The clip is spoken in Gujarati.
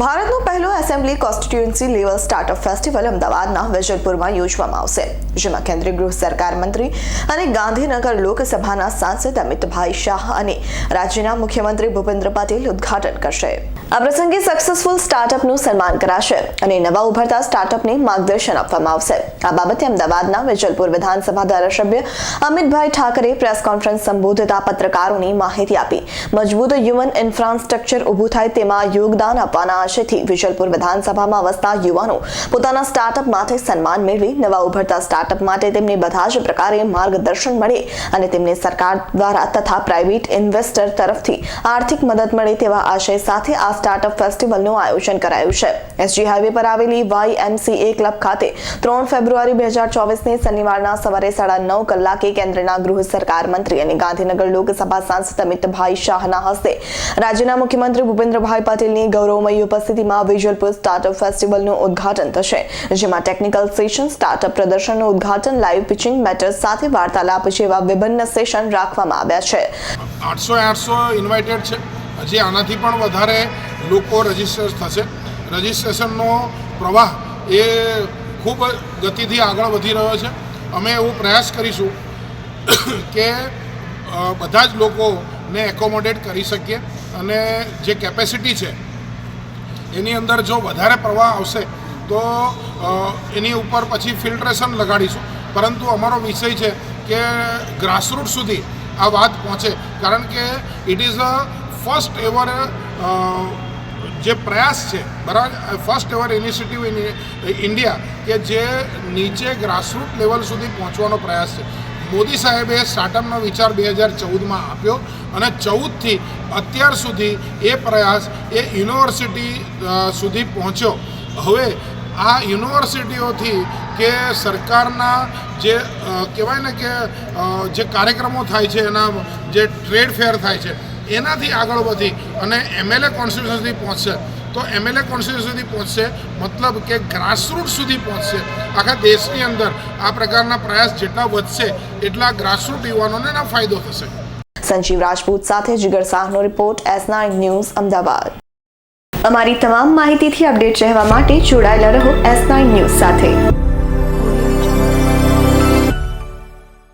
ભારતનો પહેલો assembly constituency level startup festival અમદાવાદના વેજલપુરમાં યોજવામાં આવશે, જેમાં કેન્દ્રીય ગૃહ સરકાર મંત્રી અને ગાંધીનગર લોકસભાના સાંસદ અમિતભાઈ શાહ અને રાજ્યના મુખ્યમંત્રી ભૂપેન્દ્ર પટેલ ઉદ્ઘાટન કરશે. આ પ્રસંગે સક્સેસફુલ સ્ટાર્ટઅપનું સન્માન કરાશે અને નવા ઉભરતા સ્ટાર્ટઅપને માર્ગદર્શન આપવામાં આવશે. આ બાબતે અમદાવાદના વેજલપુર વિધાનસભા ધારાસભ્ય અમિતભાઈ ઠાકરે પ્રેસ કોન્ફરન્સ સંબોધતા પત્રકારોને માહિતી આપી. મજબૂત હ્યુમન ઇન્ફ્રાસ્ટ્રક્ચર ઊભું થાય તેમાં યોગદાન આપવાના આશયથી વિજલપુર વિધાનસભામાં વસતા યુવાનો પોતાના સ્ટાર્ટઅપ માટે સન્માન મેળવી નવા ઉભરતા સ્ટાર્ટઅપ માટે તેમને બધા જ પ્રકારે માર્ગદર્શન મળે અને તેમને સરકાર દ્વારા તથા પ્રાઇવેટ ઇન્વેસ્ટર તરફથી આર્થિક મદદ મળે તેવા આશય સાથે આ સ્ટાર્ટઅપ ફેસ્ટિવલનું આયોજન કરાયું છે. એસજી હાઈવે પર આવેલી વાયએમસીએ ક્લબ ખાતે ત્રણ ફેબ્રુઆરી બે હજાર ચોવીસની શનિવારના સવારે સાડા નવ કલાકે કેન્દ્રના ગૃહ સરકાર મંત્રી અને ગાંધીનગર લોકસભા સાંસદ અમિતભાઈ શાહના હસ્તે રાજ્યના મુખ્યમંત્રી ભૂપેન્દ્રભાઈ પટેલની ગૌરવમય ઉપસ્થિતિમાં વિઝ્યુઅલ સ્ટાર્ટઅપ ફેસ્ટિવલનું ઉદ્ઘાટન થશે, જેમાં ટેકનિકલ સેશન, સ્ટાર્ટઅપ પ્રદર્શનનું ઉદ્ઘાટન, લાઈવ પિચિંગ મેટર્સ સાથે વાર્તાલાપ જેવા વિભિન્ન સેશન રાખવામાં આવ્યા છે. આઠસો આઠસો ઇન્વાઇટેડ છે. હજી આનાથી પણ વધારે લોકો રજિસ્ટર થશે. રજિસ્ટ્રેશનનો પ્રવાહ એ ખૂબ ગતિથી આગળ વધી રહ્યો છે. અમે એવો પ્રયાસ કરીશું કે બધા જ લોકોને એકોમોડેટ કરી શકીએ અને જે કેપેસિટી છે, એની અંદર જો વધારે પ્રવાહ આવશે તો એની ઉપર પછી ફિલ્ટ્રેશન લગાડીશું. પરંતુ અમારો વિષય છે કે ગ્રાસરૂટ સુધી આ વાત પહોંચે. કારણ કે it is a first ever જે પ્રયાસ છે, બરાબર? First ever initiative in India કે જે નીચે ગ્રાસરૂટ લેવલ સુધી પહોંચવાનો પ્રયાસ છે. મોદી સાહેબે સ્ટાર્ટઅપનો વિચાર બે હજાર ચૌદમાં આપ્યો અને ચૌદથી અત્યાર સુધી એ પ્રયાસ, એ યુનિવર્સિટી સુધી પહોંચ્યો. હવે આ યુનિવર્સિટીઓથી કે સરકારના જે કહેવાય ને કે જે કાર્યક્રમો થાય છે, એના જે ટ્રેડ ફેર થાય છે એનાથી આગળ વધી અને એમએલએ કોન્સ્ટિટ્યુશન સુધી પહોંચશે. તો એમએલએ કોન્સ્ટિટ્યુશન સુધી પહોંચશે મતલબ કે ગ્રાસરૂટ સુધી પહોંચશે. આખા દેશની અંદર આ પ્રકારના પ્રયાસ જેટલા વધશે એટલા ગ્રાસરૂટ યુવાનોને એના ફાયદો થશે. સંજીવ રાજપૂત સાથે Jigar શાહનો report S nine news, Ahmedabad. અમારી તમામ માહિતીથી અપડેટ રહેવા માટે જોડાયેલા રહો એસ નાઇન ન્યૂઝ સાથે.